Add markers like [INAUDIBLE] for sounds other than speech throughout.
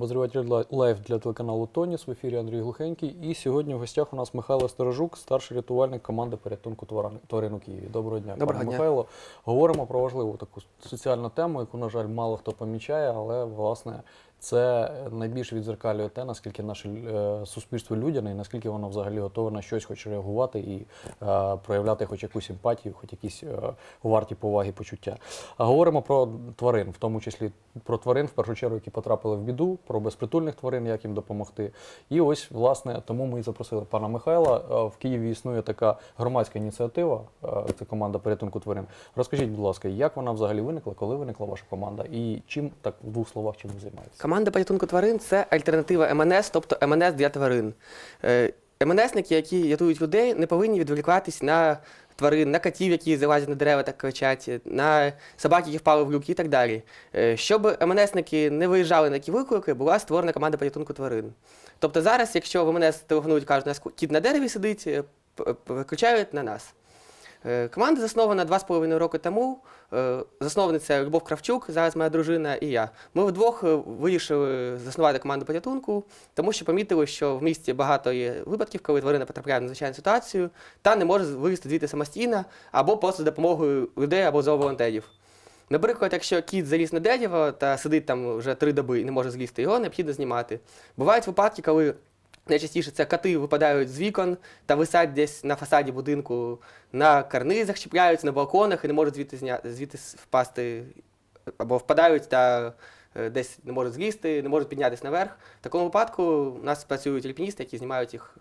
обозріватель лайф лайв для телеканалу Тоніс. В ефірі Андрій Глухенький. І сьогодні в гостях у нас Михайло Сторожук, старший рятувальник команди порятунку тварин у Києві. Доброго дня, Доброго пане дня. Михайло. Говоримо про важливу таку соціальну тему, яку, на жаль, мало хто помічає, але власне це найбільше відзеркалює те, наскільки наше е, суспільство людяне і наскільки воно взагалі готове на щось хоч реагувати і е, проявляти хоч якусь емпатію, хоч якісь е, варті поваги почуття. А говоримо про тварин, в тому числі про тварин, в першу чергу, які потрапили в біду, про безпритульних тварин, як їм допомогти. І ось, власне, тому ми і запросили пана Михайла. Е, В Києві існує така громадська ініціатива, е, це команда порятунку тварин. Розкажіть, будь ласка, як вона взагалі виникла, коли виникла ваша команда, і чим так в двох словах чим ви займаєтесь? Команда порятунку тварин це альтернатива МНС, тобто МНС для тварин. Е, МНСники, які рятують людей, не повинні відволікатись на тварин, на котів, які залазять на дерева та кричать, на собак, які впали в люки і так далі. Е, Щоб МНСники не виїжджали на такі виклики, була створена команда порятунку тварин. Тобто зараз, якщо в МНС телефонують, кажуть, у нас кіт на дереві сидить, е, переключають на нас. Е, Команда заснована два з половиною роки тому. Е, Засновниця Любов Кравчук, зараз моя дружина і я. Ми вдвох е, вирішили заснувати команду порятунку, тому що помітили, що в місті багато є випадків, коли тварина потрапляє в надзвичайну ситуацію та не може вилізти звідти самостійно або просто з допомогою людей або зооволонтерів. Наприклад, якщо кіт заліз на дерево та сидить там вже три доби і не може злізти, його необхідно знімати. Бувають випадки, коли найчастіше це коти випадають з вікон та висять десь на фасаді будинку, на карнизах чіпляються, на балконах і не можуть звідти, зня... звідти впасти або впадають та е, десь не можуть злізти, не можуть піднятися наверх. В такому випадку у нас працюють альпіністи, які знімають їх.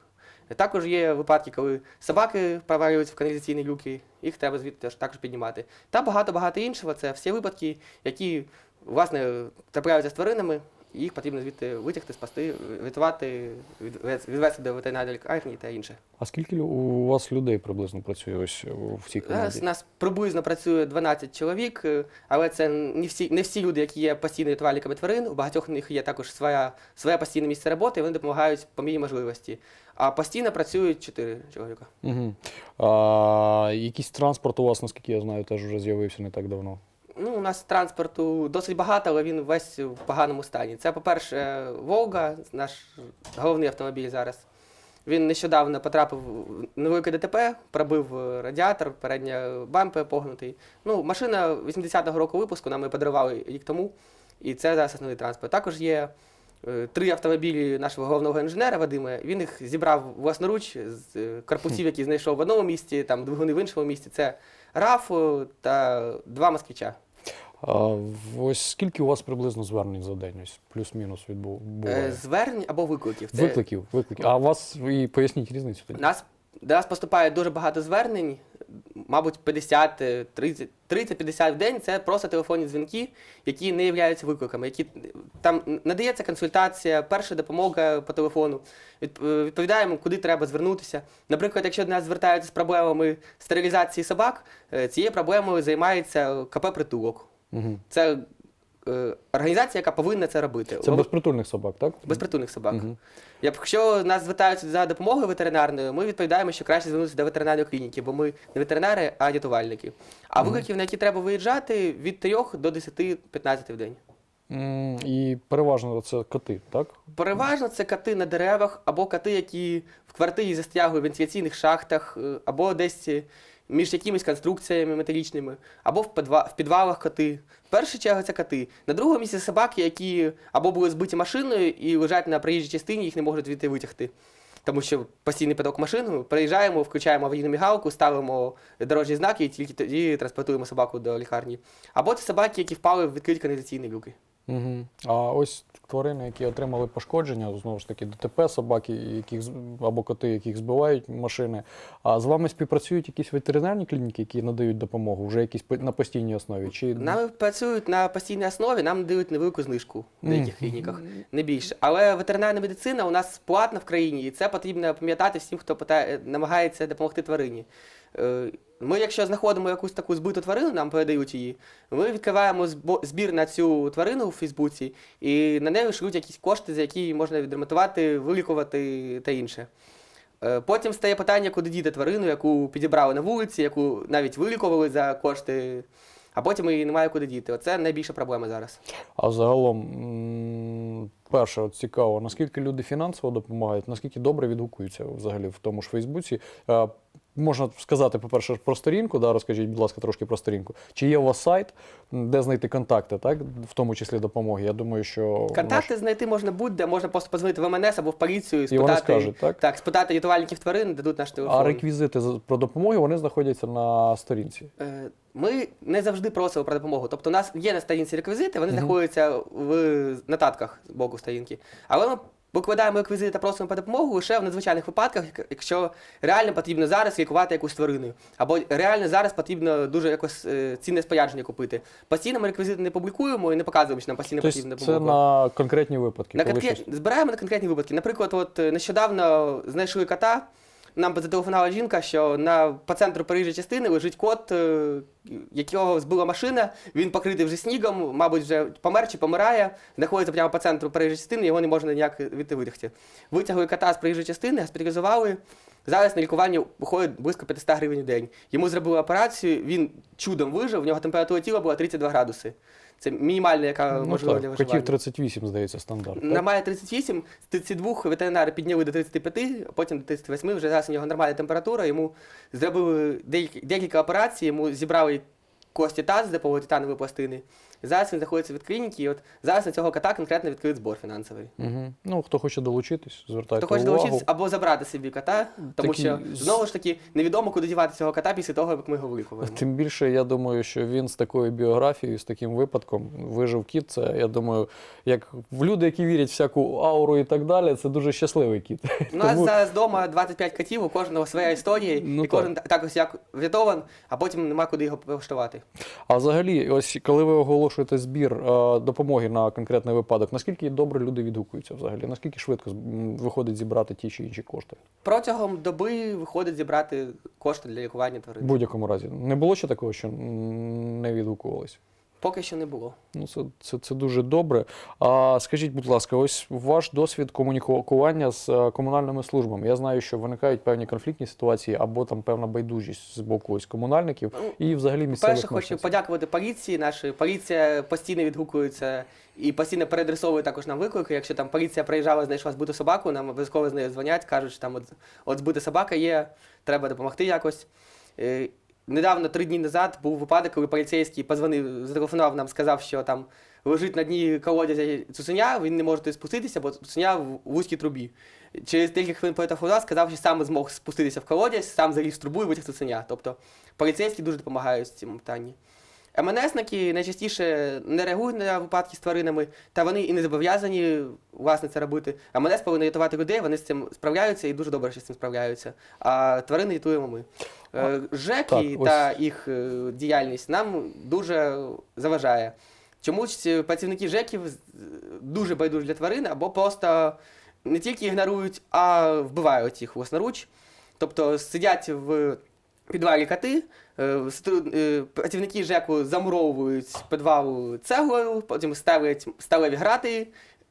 Також є випадки, коли собаки провалюються в каналізаційні люки, їх треба звідти також піднімати. Та багато-багато іншого. Це всі випадки, які власне трапляються з тваринами, і їх потрібно звідти витягти, спасти, врятувати, відвез- відвести до ветеринарної лікарні та інше. А скільки у вас людей приблизно працює ось в цій Зараз команді? у нас приблизно працює 12 чоловік, е, але це не всі, не всі люди, які є постійними рятувальниками тварин. У багатьох них є також своя, своє постійне місце роботи, і вони допомагають по мірі можливості. А постійно працюють 4 чоловіка. Угу. А, якийсь транспорт у вас, наскільки я знаю, теж вже з'явився не так давно. У нас транспорту досить багато, але він весь в поганому стані. Це, по-перше, Волга, наш головний автомобіль зараз. Він нещодавно потрапив в невелике ДТП, пробив е, радіатор, передня бампер погнутий. Ну, машина 80-го року випуску нам її подарували рік тому, і це зараз основний транспорт. Також є е, три автомобілі нашого головного інженера Вадима. Він їх зібрав власноруч з е, корпусів, які знайшов в одному місті, там двигуни в іншому місті. Це РАФ та два москвича. А, ось скільки у вас приблизно звернень за день? Ось плюс-мінус Е, відбувається? Звернень або викликів. Це Викликів, викликів. А у вас і поясніть різницю тоді. нас, до нас поступає дуже багато звернень, мабуть, 50, е, 30, 30-50 в день. Це просто телефонні дзвінки, які не являються викликами. Які там надається консультація, перша допомога по телефону. Е, Відповідаємо, куди треба звернутися. Наприклад, якщо до нас звертаються з проблемами стерилізації собак, е, цією проблемою займається КП Притулок. Угу. Це е, організація, яка повинна це робити. Це безпритульних собак, так? безпритульних собак. Мгм. Якщо нас звертаються за допомогою ветеринарною, ми відповідаємо, що краще звернутися до ветеринарної клініки, бо ми не ветеринари, а рятувальники. А викликів, на які треба виїжджати, від 3 до 10-15 в день. І переважно це коти, так? Переважно це коти на деревах, або коти, які в квартирі застрягли в вентиляційних шахтах, е, або десь е, між якимись конструкціями металічними, або в, в підвалах коти. В першу чергу це коти. На другому місці собаки, які або були збиті машиною і лежать на проїжджій частині, їх не можуть звідти витягти. Тому що постійний поток машин, приїжджаємо, включаємо аварійну мігалку, ставимо дорожні знаки і тільки тоді транспортуємо собаку до лікарні. Або це собаки, які впали в відкриті каналізаційні люки. Угу. А ось тварини, які отримали пошкодження, знову ж таки, ДТП, собаки, яких або коти, яких збивають машини. А з вами співпрацюють якісь ветеринарні клініки, які надають допомогу, вже якісь на постійній основі? Чи Нами працюють на постійній основі, нам дають невелику знижку в деяких клініках, не більше. Але ветеринарна медицина у нас платна в країні, і це потрібно пам'ятати всім, хто намагається допомогти тварині. Е, Ми, якщо знаходимо якусь таку збиту тварину, нам передають її, ми відкриваємо збір на цю тварину у Фейсбуці, і на неї шлють якісь кошти, за які можна відремонтувати, вилікувати та інше. Е, Потім стає питання, куди діти тварину, яку підібрали на вулиці, яку навіть вилікували за кошти, а потім її немає куди діти. Оце найбільша проблема зараз. А загалом перше, от цікаво, наскільки люди фінансово допомагають, наскільки добре відгукуються взагалі в тому ж Фейсбуці. Можна сказати, по-перше, про сторінку, да, розкажіть, будь ласка, трошки про сторінку. Чи є у вас сайт, де знайти контакти, так? в тому числі допомоги? Я думаю, що Контакти знайти можна будь-де, можна просто позвонити в МНС або в поліцію, І вони спитати, скажуть, так? так, спитати рятувальників тварин, дадуть наш телефон. А реквізити про допомогу вони знаходяться на сторінці. Е, Ми не завжди просимо про допомогу. Тобто, у нас є на сторінці реквізити, вони знаходяться в нотатках з боку сторінки. Але ми викладаємо реквізити та просимо про допомогу лише в надзвичайних випадках, якщо реально потрібно зараз лікувати якусь тварину, або реально зараз потрібно дуже якось е, цінне спорядження купити. Постійно ми реквізити не публікуємо і не показуємо, що нам постійно потрібна допомогу це на конкретні випадки. На конкрет... Збираємо на конкретні випадки. Наприклад, от е, нещодавно знайшли кота. Нам зателефонувала жінка, що на по центру проїжджої частини лежить кот, е, якого збила машина. Він покритий вже снігом, мабуть, вже помер чи помирає. Знаходиться прямо по центру проїжджої частини, його не можна ніяк відти витягти. Витягли кота з проїжджої частини, госпіталізували. Зараз на лікування виходить близько 500 гривень в день. Йому зробили операцію, він чудом вижив, в нього температура тіла була 32 градуси. Це мінімальна, яка Ну, можлива так, для виживання. котів 38, здається, стандарт. Немає Нормально 38, з 32 ветеринари підняли до 35, а потім до 38, вже зараз у нього нормальна температура, йому зробили декілька операцій, йому зібрали кості таз з допомогою титанової Зараз він знаходиться від клініки, і от зараз на цього кота конкретно відкрит збор фінансовий. Угу. Ну, хто хоче долучитись, звертайте Хто хоче увагу. долучитися або забрати собі кота, тому Такі що знову ж таки невідомо, куди дівати цього кота після того, як ми його вилікуємо. Тим більше, я думаю, що він з такою біографією, з таким випадком вижив кіт. Це я думаю, як в люди, які вірять в всяку ауру і так далі, це дуже щасливий кіт. У нас Тому- зараз вдома 25 котів, у кожного своя історія, Ну і кожен та- також як врятован, а потім нема куди його влаштувати. А взагалі, ось коли ви оголошуєте збір е, допомоги на конкретний випадок, наскільки добре люди відгукуються взагалі? Наскільки швидко виходить зібрати ті чи інші кошти? Протягом доби виходить зібрати кошти для лікування В тварин. будь-якому разі. Не було ще такого, що не відгукувалися? Поки що не було. Ну, це, це, це дуже добре. А скажіть, будь ласка, ось ваш досвід комунікування з е, комунальними службами. Я знаю, що виникають певні конфліктні ситуації або там певна байдужість з боку ось комунальників і взагалі місцевих Перше, хочу подякувати поліції. Нашій поліція постійно відгукується і постійно переадресовує також нам виклики. Якщо там поліція приїжджала, знайшла збиту собаку, нам обов'язково з нею дзвонять, кажуть, що там от, от збита собака є, треба допомогти якось. Недавно, три дні назад, був випадок, коли поліцейський позвонив, зателефонував нам, сказав, що там лежить на дні колодязя цуценя, він не може спуститися, бо цуценя в вузькій трубі. Через кілька хвилин телефонував, сказав, що сам змог спуститися в колодязь, сам заліз в трубу і витяг цуценя. Тобто поліцейські дуже допомагають в цьому питанні. МНСники найчастіше не реагують на випадки з тваринами, та вони і не зобов'язані власне це робити. МНС повинен рятувати людей, вони з цим справляються і дуже добре, що з цим справляються. А тварини рятуємо ми. Е, ЖЕКи так, та їх е, діяльність нам дуже заважає. Чомусь е, працівники ЖЕКів дуже байдужі для тварин або просто не тільки ігнорують, а вбивають їх власноруч. Тобто сидять в підвалі коти, е, працівники ЖЕКу замуровують підвалу цеглою, потім ставлять сталеві грати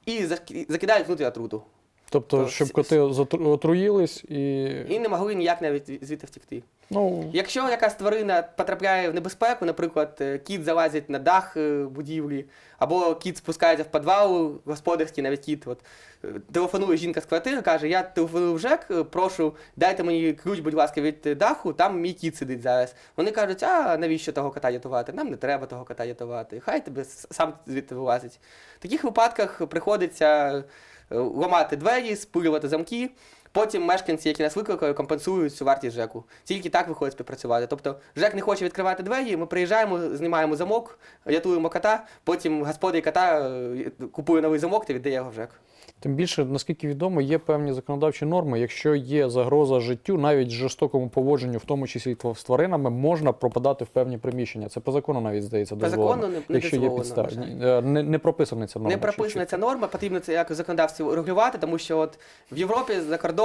і зак- закидають внутрі отруту. Тобто, то щоб коти отруїлись і. І не могли ніяк навіть звідти втекти. Ну, Якщо якась тварина потрапляє в небезпеку, наприклад, е, кіт залазить на дах е, будівлі, або кіт спускається в підвал господарський, навіть кіт. От, е, телефонує жінка з квартири, каже: Я телефоную в ЖЕК, прошу, дайте мені ключ, будь ласка, від даху, там мій кіт сидить зараз. Вони кажуть, а навіщо того кота рятувати? Нам не треба того кота рятувати. Хай тебе сам звідти вилазить. В таких випадках приходиться ламати двері, спилювати замки. Потім мешканці, які нас викликали, компенсують цю вартість ЖЕКу. Тільки так виходить співпрацювати. Тобто ЖЕК не хоче відкривати двері, ми приїжджаємо, знімаємо замок, рятуємо кота, потім господар кота е, купує новий замок та віддає його в ЖЕК. тим більше, наскільки відомо, є певні законодавчі норми. Якщо є загроза життю, навіть жорстокому поводженню, в тому числі з тваринами, можна пропадати в певні приміщення. Це по закону навіть здається По закону не- якщо є. Ні, е, Не, не прописана ця норма. Не прописана ця норма, потрібно це як в законодавстві регулювати, тому що от в Європі за кордоном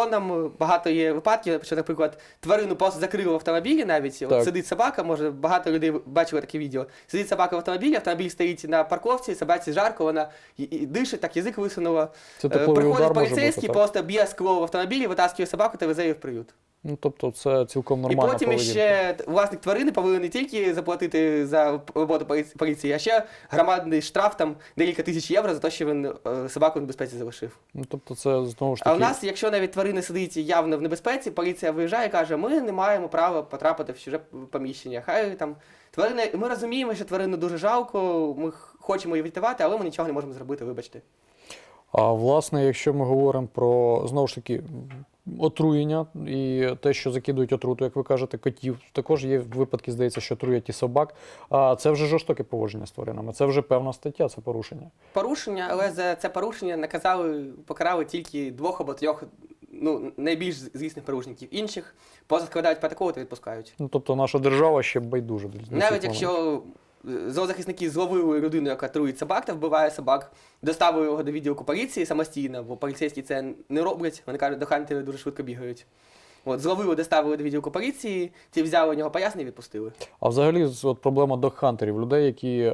багато є випадків, що, наприклад, тварину просто закрили в автомобілі навіть. Так. От сидить собака, може багато людей бачили таке відео. Сидить собака в автомобілі, автомобіль стоїть на парковці, собаці жарко, вона і, і дише, так язик висунула. Е, Приходить поліцейський, просто б'є скло в автомобілі, витаскує собаку та везе її в приют. Ну, тобто це цілком І нормальна потім поведінка. ще власник тварини повинен не тільки заплатити за роботу поліції, а ще громадний штраф там декілька тисяч євро за те, що він е, собаку в небезпеці залишив. Ну, тобто це знову ж таки. А у нас, якщо навіть тварина сидить явно в небезпеці, поліція виїжджає і каже, ми не маємо права потрапити в чуже поміщення. Хай там тварина, ми розуміємо, що тварину дуже жалко, ми хочемо її врятувати, але ми нічого не можемо зробити, вибачте. А власне, якщо ми говоримо про знову ж таки отруєння і те, що закидують отруту, як ви кажете, котів, також є випадки, здається, що отруять і собак. А це вже жорстоке поводження з тваринами. Це вже певна стаття, це порушення. Порушення, але за це порушення наказали, покарали тільки двох або трьох ну, найбільш звісних порушників. Інших поза складають протоколи та відпускають. Ну тобто наша держава ще цих Навіть якщо зоозахисники зловили людину, яка труїть собак та вбиває собак, доставили його до відділку поліції самостійно, бо поліцейські це не роблять. Вони кажуть, до хантери дуже швидко бігають. От, зловили, доставили до відділку поліції, ті взяли у нього пояснення і відпустили. А взагалі, от проблема догхантерів, людей, які е,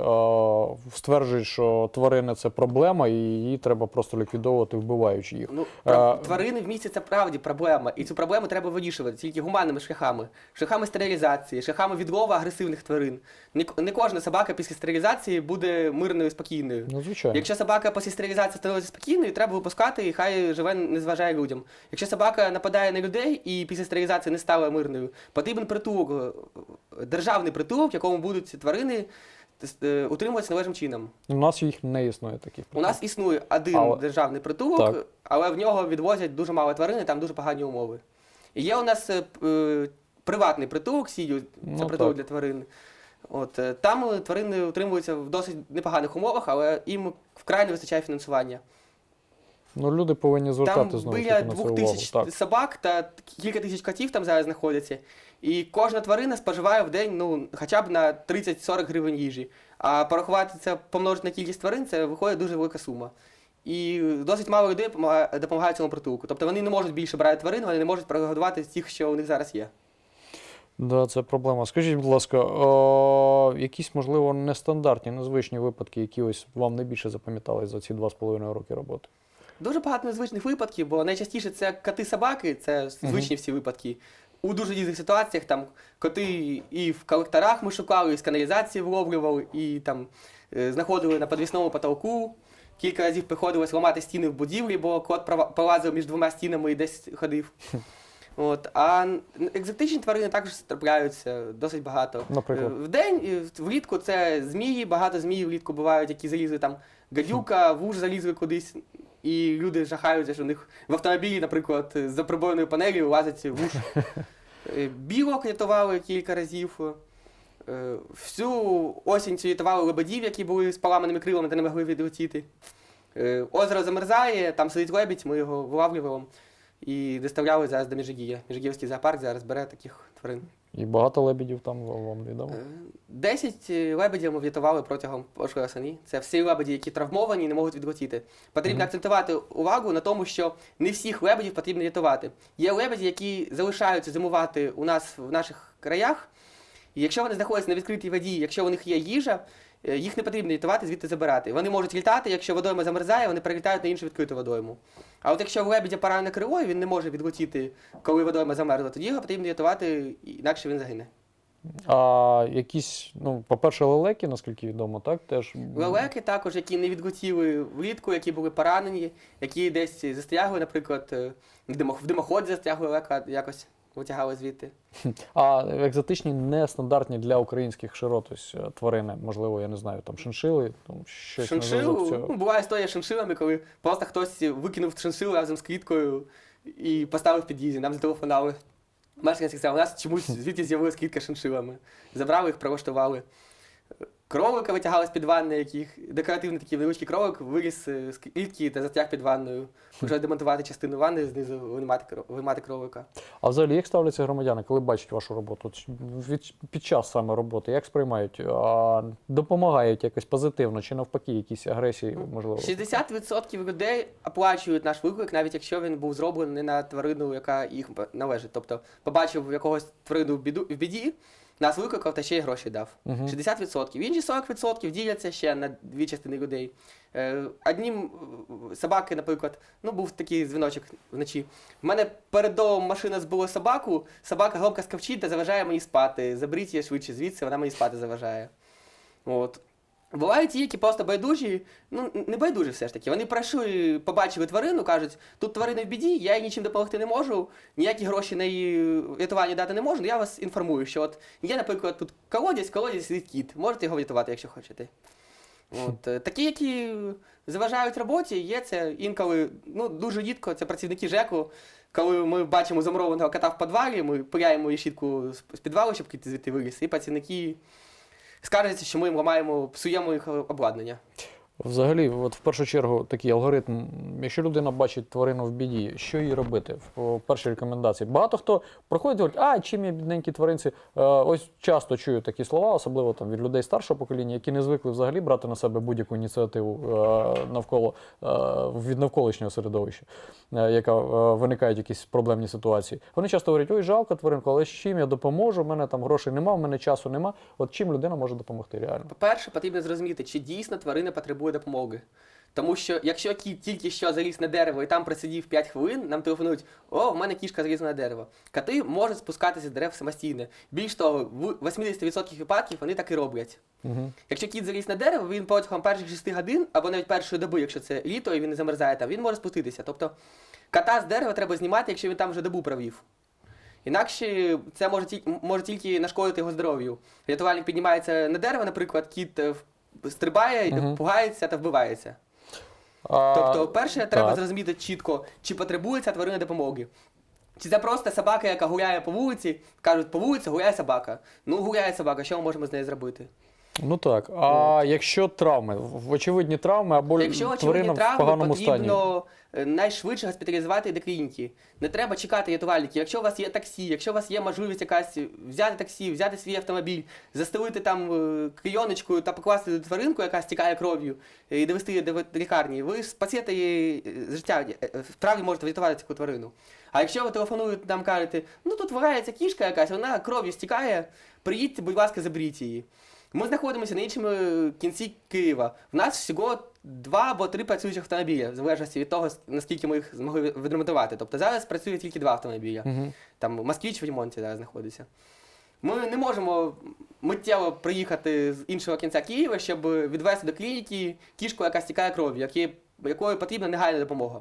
стверджують, що тварини це проблема, і її треба просто ліквідовувати, вбиваючи їх. Ну, про- тварини в місті це правді проблема, і цю проблему треба вирішувати тільки гуманними шляхами, шляхами стерилізації, шляхами відлова агресивних тварин. Не, не кожна собака після стерилізації буде мирною і спокійною. Ну, звичайно. Якщо собака після стерилізації становиться спокійною, треба випускати і хай живе, не зважає людям. Якщо собака нападає на людей і після стерилізації не стала мирною, потрібен притулок, е, державний притулок, в якому будуть ці тварини е, утримуватися належним чином. У нас їх не існує таких. У нас існує один Але- державний притулок, Так. але в нього відвозять дуже мало тварин, там дуже погані умови. І є у нас е, е, приватний притулок, сію, це Ну, притулок так. для тварин. От, там тварини утримуються в досить непоганих умовах, але їм вкрай не вистачає фінансування. Ну, люди повинні звертати Там знову біля таки на це двох увагу. тисяч Так. собак та кілька тисяч котів там зараз знаходяться. І кожна тварина споживає в день ну, хоча б на 30-40 гривень їжі. А порахувати це помножити на кількість тварин, це виходить дуже велика сума. І досить мало людей допомагає цьому притулку. Тобто вони не можуть більше брати тварин, вони не можуть прогодувати з тих, що у них зараз є. Да, це проблема. Скажіть, будь ласка, о, якісь, можливо, нестандартні, незвичні випадки, які ось вам найбільше запам'ятались за ці два з половиною роки роботи? Дуже багато незвичних випадків, бо найчастіше це коти-собаки, це звичні всі випадки. У дуже різних ситуаціях там коти і в колекторах ми шукали, і з каналізації вловлювали, і там е, знаходили на підвісному потолку. Кілька разів приходилось ламати стіни в будівлі, бо кот пролазив між двома стінами і десь ходив. От. А екзотичні тварини також трапляються досить багато. Наприклад? Е, В день і влітку це змії, багато змій влітку бувають, які залізли там гадюка, вуж залізли кудись, і люди жахаються, що у них в автомобілі, наприклад, за приборною панелі лазить вуж. Е, Білок рятували кілька разів. Е, Всю осінь рятували лебедів, які були з поламаними крилами та не могли відлетіти. Е, Озеро замерзає, там сидить лебідь, ми його вилавлювали і доставляли зараз до Міжигір'я. Міжигірський зоопарк зараз бере таких тварин. І багато лебедів там вам відомо? Е, Десять е, лебедів ми врятували протягом прошлої осені. Це всі лебеді, які травмовані і не можуть відлетіти. Потрібно Мгм. акцентувати увагу на тому, що не всіх лебедів потрібно рятувати. Є лебеді, які залишаються зимувати у нас в наших краях. І якщо вони знаходяться на відкритій воді, якщо у них є їжа, їх не потрібно рятувати, звідти забирати. Вони можуть літати, якщо водойма замерзає, вони перелітають на іншу відкриту водойму. А от якщо в лебедя поранене крило, і він не може відлетіти, коли водойма замерзла, тоді його потрібно рятувати, інакше він загине. А якісь, ну, по-перше, лелеки, наскільки відомо, так? Теж Лелеки також, які не відлетіли влітку, які були поранені, які десь застрягли, наприклад, е, в димоході застрягли лелека, якось витягали звідти. [LAUGHS] А екзотичні, нестандартні для українських широт, ось е, тварини, можливо, я не знаю, там шиншили, там щось на Шиншилу, цього. ну, була історія з шиншилами, коли просто хтось викинув шиншилу разом з квіткою і поставив в під'їзді, нам зателефонували. Мешканці сказали, у нас чомусь звідти з'явилась квітка з шиншилами. Забрали їх, прилаштували. Кролика витягали з під ванни, яких декоративний такий невеличкий кролик виріс е, з клітки та затяг під ванною. [LAUGHS] Почали демонтувати частину ванни, знизу виймати, кро- виймати кролика. А взагалі, як ставляться громадяни, коли бачать вашу роботу? Від, під час саме роботи, як сприймають? А, допомагають якось позитивно чи навпаки, якісь агресії, можливо? 60% людей оплачують наш виклик, навіть якщо він був зроблений на тварину, яка їм належить. Тобто побачив якогось тварину в біду нас викликав та ще й гроші дав. Мгм. 60%. Інші 40% діляться ще на дві частини людей. Е, Однім собаки, наприклад, ну був такий дзвіночок вночі. В мене перед домом машина збила собаку, собака громко скавчить та заважає мені спати. Заберіть її швидше звідси, вона мені спати заважає. От. Бувають ті, які просто байдужі, ну не байдужі все ж таки. Вони пройшли, побачили тварину, кажуть, тут тварина в біді, я їй нічим допомогти не можу, ніякі гроші на її рятування дати не можу, ну я вас інформую, що от є, наприклад, тут колодязь, колодязь сидить кіт, можете його врятувати, якщо хочете. От, е, такі, які заважають роботі, є це інколи, ну дуже рідко, це працівники ЖЕКу. Коли ми бачимо замурованого кота в підвалі, ми пиляємо щітку з підвалу, щоб кіт звідти виліз, і працівники скаржаться, що ми їм ламаємо, псуємо їх обладнання. Взагалі, от в першу чергу, такий алгоритм. Якщо людина бачить тварину в біді, що їй робити? В першій рекомендації. Багато хто проходить і говорить, а чим я бідненькі тваринці. Е, Ось часто чую такі слова, особливо там від людей старшого покоління, які не звикли взагалі брати на себе будь-яку ініціативу е, навколо е, від навколишнього середовища, яка виникають якісь проблемні ситуації. Вони часто говорять, ой, жалко тваринку, але з чим я допоможу? У мене там грошей нема, в мене часу нема. От чим людина може допомогти реально? По-перше, потрібно зрозуміти, чи дійсно тварина потребує допомоги. Тому що якщо кіт тільки що заліз на дерево і там просидів 5 хвилин, нам телефонують: о, в мене кішка залізла на дерево. Коти можуть спускатися з дерев самостійно. Більш того, в 80% випадків вони так і роблять. Угу. Якщо кіт заліз на дерево, він протягом перших 6 годин або навіть першої доби, якщо це літо і він не замерзає там, він може спуститися. Тобто кота з дерева треба знімати, якщо він там вже добу провів. Інакше це може, ті- може тільки нашкодити його здоров'ю. Рятувальник піднімається на дерево, наприклад, кіт е, стрибає, угу. пугається та вбивається. А, Тобто, перше, треба так. зрозуміти чітко, чи потребує ця тварина допомоги. Чи це просто собака, яка гуляє по вулиці, кажуть, по вулиці гуляє собака. Ну, гуляє собака, що ми можемо з нею зробити? Ну так. А якщо травми, в- очевидні травми або Якщо тварина очевидні в травми, поганому стані. потрібно е, найшвидше госпіталізувати до клініки. Не треба чекати рятувальників. Якщо у вас є таксі, якщо у вас є можливість якась взяти таксі, взяти свій автомобіль, застелити там е, клейоночкою та покласти тваринку, яка стікає кров'ю, е, і довести її до вет- лікарні, ви спасете її е, життя, е, е, справді можете врятувати таку тварину. А якщо ви телефонуєте нам кажете, ну тут вагається кішка якась, вона кров'ю стікає, приїдьте, будь ласка, заберіть її. Ми знаходимося на іншому кінці Києва. В нас всього два або три працюючих автомобіля, в залежності від того, наскільки ми їх змогли відремонтувати. Тобто зараз працює тільки два автомобіля. Угу. Там москвіч в ремонті зараз знаходиться. Ми не можемо миттєво приїхати з іншого кінця Києва, щоб відвести до клініки кішку, яка стікає кров'ю, якої потрібна негайна допомога.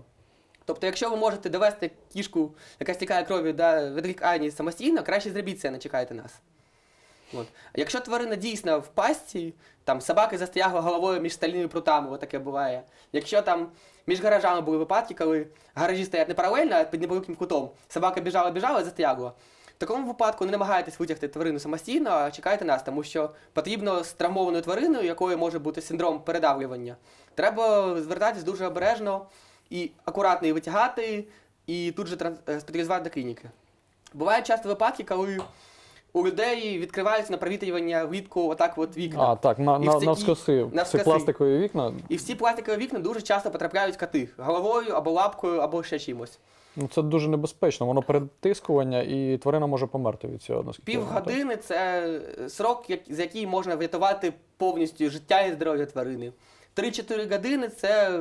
Тобто, якщо ви можете довести кішку, яка стікає кров'ю до відлікарні самостійно, краще зробіть це, не чекайте нас. От. Якщо тварина дійсно в пастці, там собаки застрягли головою між стальними прутами, от таке буває. Якщо там між гаражами були випадки, коли гаражі стоять не паралельно, а під невеликим кутом, собака біжала, біжала і застрягла. В такому випадку не намагайтесь витягти тварину самостійно, а чекайте нас, тому що потрібно з травмованою твариною, якою може бути синдром передавлювання, треба звертатись дуже обережно і акуратно її витягати, і тут же транс- е, до клініки. Бувають часто випадки, коли у людей відкриваються на провітрювання влітку отак от вікна. А, так, на, І на, в ці- навскоси. Це пластикові вікна. І в ці пластикові вікна дуже часто потрапляють коти головою або лапкою, або ще чимось. Ну, це дуже небезпечно. Воно перетискування, і тварина може померти від цього. наскільки я. Півгодини це срок, як- за який можна врятувати повністю життя і здоров'я тварини. 3-4 години це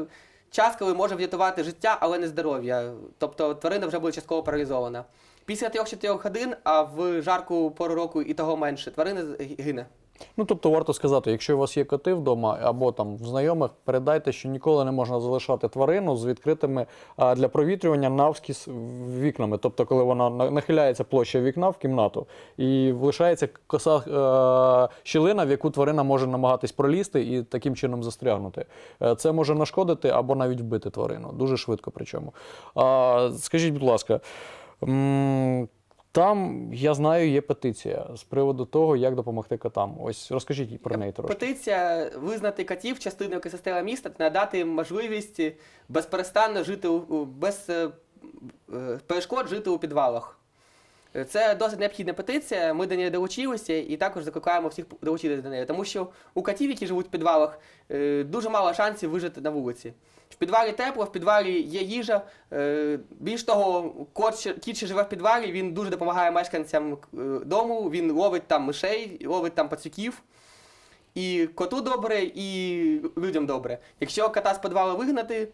час, коли може врятувати життя, але не здоров'я. Тобто тварина вже буде частково паралізована. Після 3-4 годин, а в жарку пору року і того менше, тварина з- гине. Ну, тобто варто сказати, якщо у вас є коти вдома або там в знайомих, передайте, що ніколи не можна залишати тварину з відкритими а, для провітрювання навскіз вікнами. Тобто, коли вона нахиляється площа вікна в кімнату і лишається коса е, щілина, в яку тварина може намагатись пролізти і таким чином застрягнути. Е, Це може нашкодити або навіть вбити тварину. Дуже швидко причому. А, скажіть, будь ласка. Там, я знаю, є петиція з приводу того, як допомогти котам. Ось розкажіть про неї трошки. Петиція визнати котів частиною екосистеми міста та надати їм можливість безперестанно жити у, у- без е, е, перешкод жити у підвалах. Це досить необхідна петиція. Ми до неї долучилися і також закликаємо всіх долучитися до неї, тому що у котів, які живуть в підвалах, е, дуже мало шансів вижити на вулиці. В підвалі тепло, в підвалі є їжа. Е, Більш того, кот, кіт, що живе в підвалі, він дуже допомагає мешканцям е, дому. Він ловить там мишей, ловить там пацюків. І коту добре, і людям добре. Якщо кота з підвалу вигнати,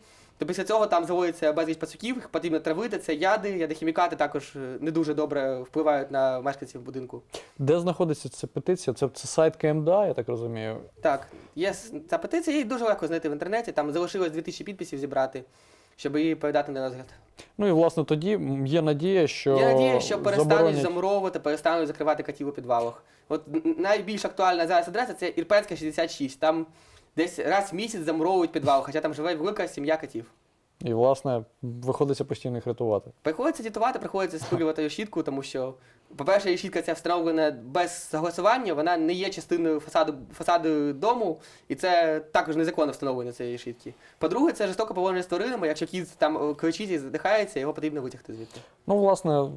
то після цього там заводиться безліч пацюків, їх потрібно травити, це яди, ядохімікати також е, не дуже добре впливають на мешканців будинку. Де знаходиться ця петиція? Це, це сайт КМДА, я так розумію. Так, є ця петиція, її дуже легко знайти в інтернеті, там залишилось 2000 підписів зібрати, щоб її передати на розгляд. Ну і власне тоді є надія, що Є надія, що перестануть заборонять- замуровувати, перестануть закривати котів у підвалах. От найбільш актуальна зараз адреса це Ірпецька 66. Там десь раз в місяць замуровують підвал, хоча там живе велика сім'я котів. І власне виходиться постійно їх рятувати. Приходиться дітувати, приходиться спилювати щітку, тому що, по-перше, її щітка ця встановлена без согласування, вона не є частиною фасаду, фасаду дому, і це також незаконно встановлення цієї щітки. По-друге, це жорстоке поводження з тваринами. Якщо кіт там кричить і задихається, його потрібно витягти звідти. Ну, власне,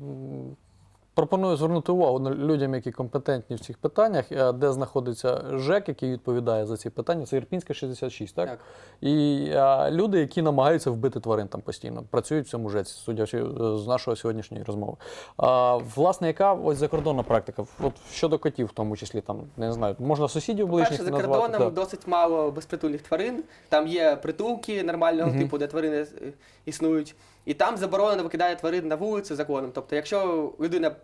пропоную звернути увагу на людям, які компетентні в цих питаннях, е, де знаходиться ЖЕК, який відповідає за ці питання. Це Ірпінська 66, так? Так. І е, люди, які намагаються вбити тварин там постійно, працюють в цьому ЖЕЦі, судячи е, з нашої сьогоднішньої розмови. А, власне, яка ось закордонна практика? От щодо котів, в тому числі, там, не знаю, можна сусідів ближніх Перше, за кордоном так. досить мало безпритульних тварин. Там є притулки нормального Мгм. типу, де тварини існують. І там заборонено викидати тварин на вулицю законом. Тобто, якщо людина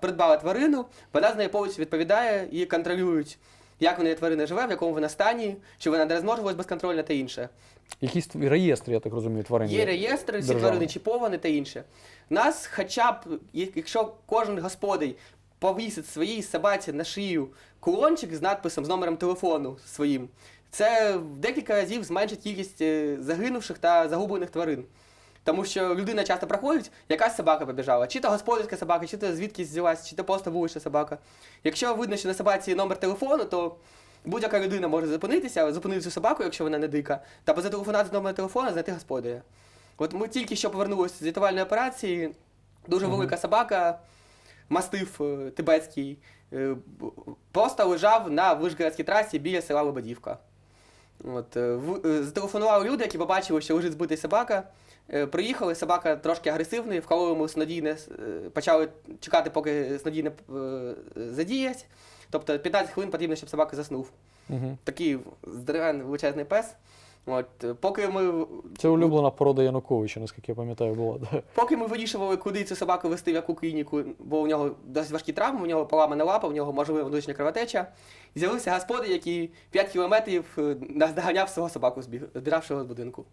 придбала тварину, вона з нею повністю відповідає і контролюють, як вона тварина живе, в якому вона стані, чи вона не розмножилась безконтрольно та інше. Якісь реєстри, я так розумію, тварин. Є реєстри, всі державні. тварини чіповані та інше. Нас, хоча б, якщо кожен господар повісить своїй собаці на шию кулончик з надписом з номером телефону своїм, це в декілька разів зменшить кількість е, загинувших та загублених тварин. Тому що людина часто проходить, якась собака побіжала, чи то господарська собака, чи то звідкись взялась, чи то просто вулична собака. Якщо видно, що на собаці номер телефону, то будь-яка людина може зупинитися, зупинити цю собаку, якщо вона не дика, та зателефонувати з номера телефону, знайти господаря. От ми тільки що повернулися з рятувальної операції. Дуже велика собака, мастиф е, тибетський, е, просто лежав на Вишгородській трасі біля села Лебедівка. От, е, в- зателефонували люди, які побачили, що лежить збитий собака. Е, Приїхали, собака трошки агресивний, вкололи йому снодійне, е, почали чекати, поки снодійне е, задіять. Тобто 15 хвилин потрібно, щоб собака заснув. Угу. Такий здоровенний величезний пес. От, е, поки ми Це улюблена порода Януковича, наскільки я пам'ятаю, була. да. Поки ми вирішували, куди цю собаку вести, в яку клініку, бо у нього досить важкі травми, у нього поламана лапа, у нього можливо внутрішня кровотеча. З'явився господар, який 5 кілометрів е, наздоганяв свого собаку, збіг- збиравшого з будинку.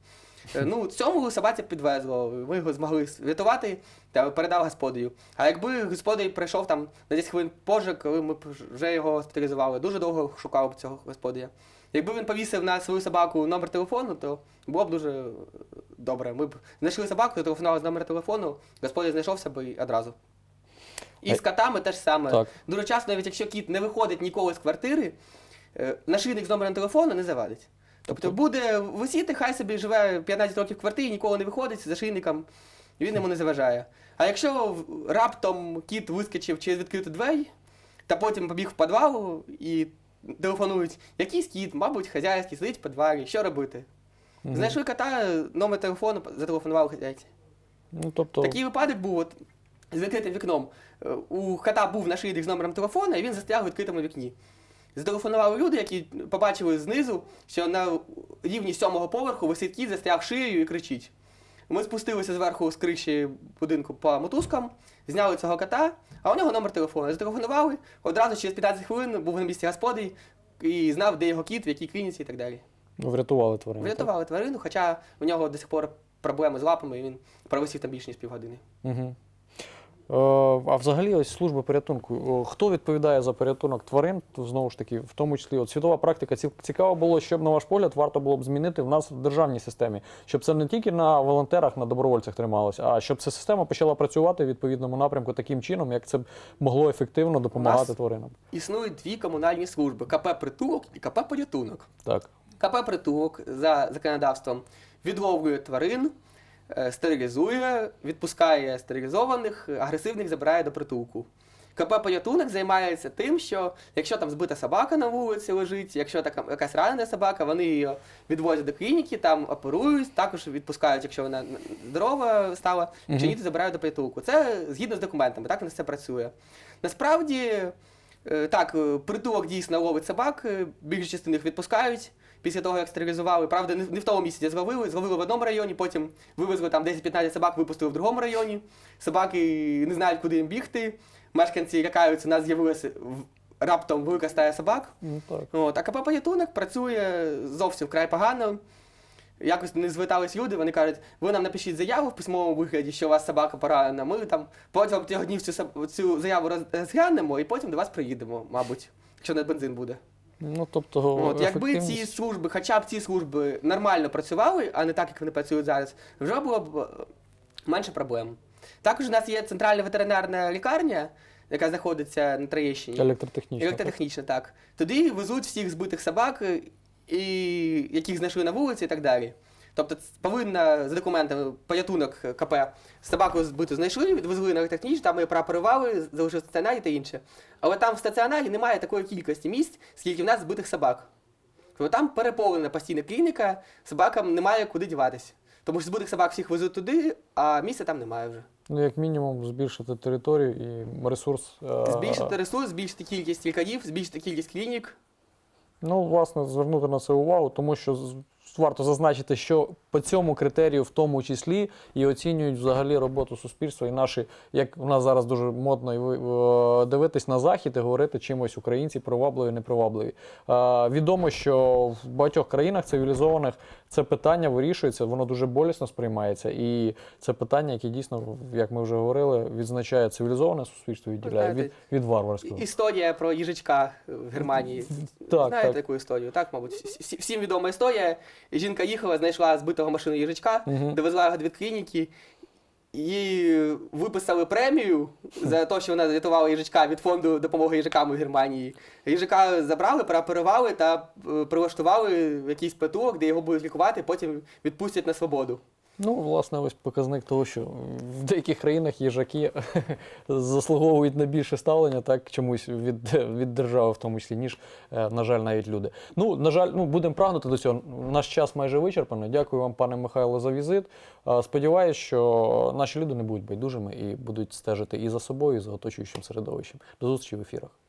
Е, Ну, цьому собаці підвезло. Ми його змогли врятувати та передав господарю. А якби господар прийшов там на 10 хвилин позже, коли ми вже його госпіталізували, дуже довго шукали б цього господаря. Якби він повісив на свою собаку номер телефону, то було б дуже е, добре. Ми б знайшли собаку, зателефонували з номера телефону, господар знайшовся б одразу. І А- з котами теж саме. Так. Дуже часто, навіть якщо кіт не виходить ніколи з квартири, е, нашийник з номером телефону не завадить. Тобто буде висіти, хай собі живе 15 років в квартирі, ніколи не виходить з зашийником, і він йому не заважає. А якщо раптом кіт вискочив через відкриту двері, та потім побіг в підвал і телефонують, якийсь кіт, мабуть, хазяйський, сидить в підвалі, що робити? Мгм. Знайшли кота, номер телефону, зателефонував хазяйці. Ну, тобто, Такий випадок був от, з відкритим вікном. Е, У кота був нашийник з номером телефона, і він застряг у відкритому вікні. Зателефонували люди, які побачили знизу, що на рівні сьомого поверху висить кіт, застряг шиєю і кричить. Ми спустилися зверху з криші будинку по мотузкам, зняли цього кота, а у нього номер телефону. Зателефонували, одразу через 15 хвилин був на місці господи і знав, де його кіт, в якій клініці і так далі. врятували тварину. так? Врятували тварину, хоча у нього до сих пор проблеми з лапами, і він провисів там більше ніж півгодини. Угу. Е, а взагалі, ось служба порятунку. Хто відповідає за порятунок тварин? Знову ж таки, в тому числі, от світова практика. Ці- Цікаво було, щоб на ваш погляд варто було б змінити в нас в державній системі, щоб це не тільки на волонтерах, на добровольцях трималося, а щоб ця система почала працювати в відповідному напрямку таким чином, як це б могло ефективно допомагати нас- тваринам. Існують дві комунальні служби: КП Притулок і КП Порятунок. Так. КП Притулок за законодавством відловлює тварин, е, стерилізує, відпускає стерилізованих, агресивних забирає до притулку. КП порятунок займається тим, що якщо там збита собака на вулиці лежить, якщо така якась ранена собака, вони її відвозять до клініки, там оперують, також відпускають, якщо вона здорова стала, якщо ні, то забирають до притулку. Це згідно з документами, так у нас це працює. Насправді, е, так, е, притулок дійсно ловить собак, е, більшу частину їх відпускають. Після того, як стерилізували, правда, не в тому місці, де зловили, зловили в одному районі, потім вивезли там 10-15 собак, випустили в другому районі. Собаки не знають, куди їм бігти. Мешканці лякаються, у нас з'явилася раптом велика стая собак. Ну, так. От, а КП порятунок працює зовсім вкрай погано. Якось не звертались люди, вони кажуть, ви нам напишіть заяву в письмовому вигляді, що у вас собака поранена. Ми там протягом трьох днів цю, цю заяву розглянемо і потім до вас приїдемо, мабуть, якщо не бензин буде. Ну, тобто, От, якби ці ефективність- служби, хоча б ці служби нормально працювали, а не так, як вони працюють зараз, вже було б е, менше проблем. Також у нас є центральна ветеринарна лікарня, яка знаходиться на Троєщині. електротехнічна. Електротехнічна, так. Туди везуть всіх збитих собак, е, і, яких знайшли на вулиці і так далі. Тобто повинна з документами порятунок е, КП собаку збиту знайшли, відвезли на електротехнічну, там її прооперували, залишили в стаціонарі та інше. Але там в стаціонарі немає такої кількості місць, скільки в нас збитих собак. Тобто там переповнена постійна клініка, собакам немає куди діватися. Тому що збитих собак всіх везуть туди, а місця там немає вже. Ну, як мінімум, збільшити територію і ресурс. е, Збільшити ресурс, збільшити кількість лікарів, збільшити кількість клінік. Ну, власне, звернути на це увагу, тому що варто зазначити, що по цьому критерію, в тому числі, і оцінюють взагалі роботу суспільства і наші, як в нас зараз дуже модно дивитись на захід і говорити чимось українці привабливі, непривабливі. Відомо, що в багатьох країнах цивілізованих це питання вирішується, воно дуже болісно сприймається. І це питання, яке дійсно, як ми вже говорили, відзначає цивілізоване суспільство, відділяє від, від варварського. Історія про їжачка в Германії. Так, Знаєте так. таку історію, так, мабуть. Всі- всі- Всім відома історія. Жінка їхала, знайшла збитого машину їжачка, Мгм. довезла його до клініки. Їй виписали премію за те, що вона рятувала їжачка від фонду допомоги їжакам у Германії. Їжака забрали, прооперували та е, прилаштували в якийсь притулок, де його будуть лікувати, потім відпустять на свободу. Ну, власне, ось показник того, що в деяких країнах їжаки [LAUGHS] заслуговують на більше ставлення, так чомусь від, від держави, в тому числі, ніж, е, на жаль, навіть люди. Ну, на жаль, ну будемо прагнути до цього. Наш час майже вичерпаний. Дякую вам, пане Михайло, за візит. Е, Сподіваюсь, що наші люди не будуть байдужими і будуть стежити і за собою, і за оточуючим середовищем. До зустрічі в ефірах.